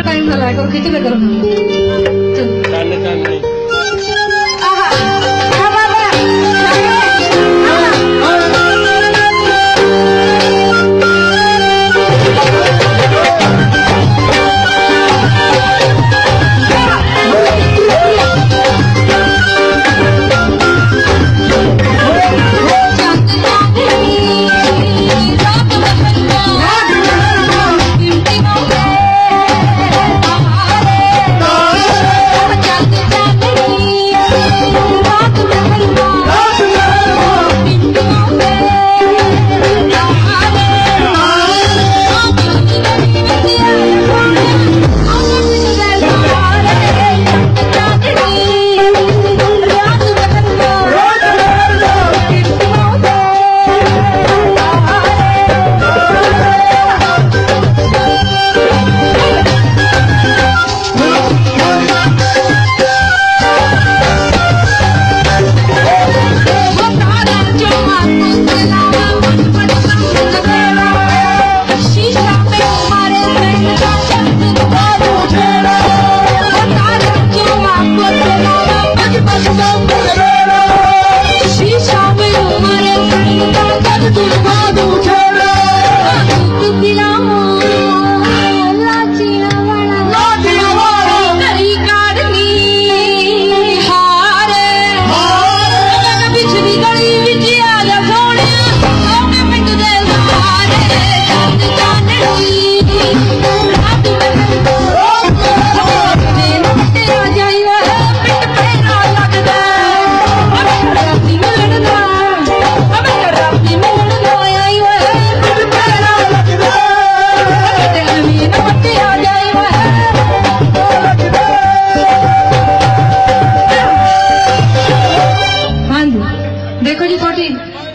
Time लगाएको किती वेळ करून Mas não poderá ਦੇਖੋ ਜੀ ਤੁਹਾਡੀ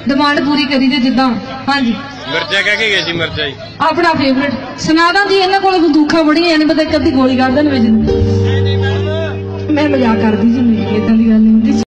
ਡਿਮਾਂਡ ਪੂਰੀ ਕਰੀ ਜੇ ਜਿੱਦਾਂ ਹਾਂਜੀ। ਮਿਰਚਾ ਕਹਿ ਕੇ ਗਏ ਸੀ ਮਿਰਚਾ ਜੀ ਆਪਣਾ ਫੇਵਰੇਟ ਸੁਣਾਦਾ ਜੀ ਇਹਨਾਂ ਕੋਲ ਬੰਦੂਖਾਂ ਬੜੀਆਂ ਨੇ ਪਤਾ ਕਦੀ ਗੋਲੀ ਕਰ ਦੇਣ ਵਿੱਚ। ਮੈਂ ਮਜ਼ਾਕ ਕਰਦੀ ਸੀ ਮੇਰੀ ਇਦਾਂ ਦੀ ਗੱਲ ਨਹੀਂ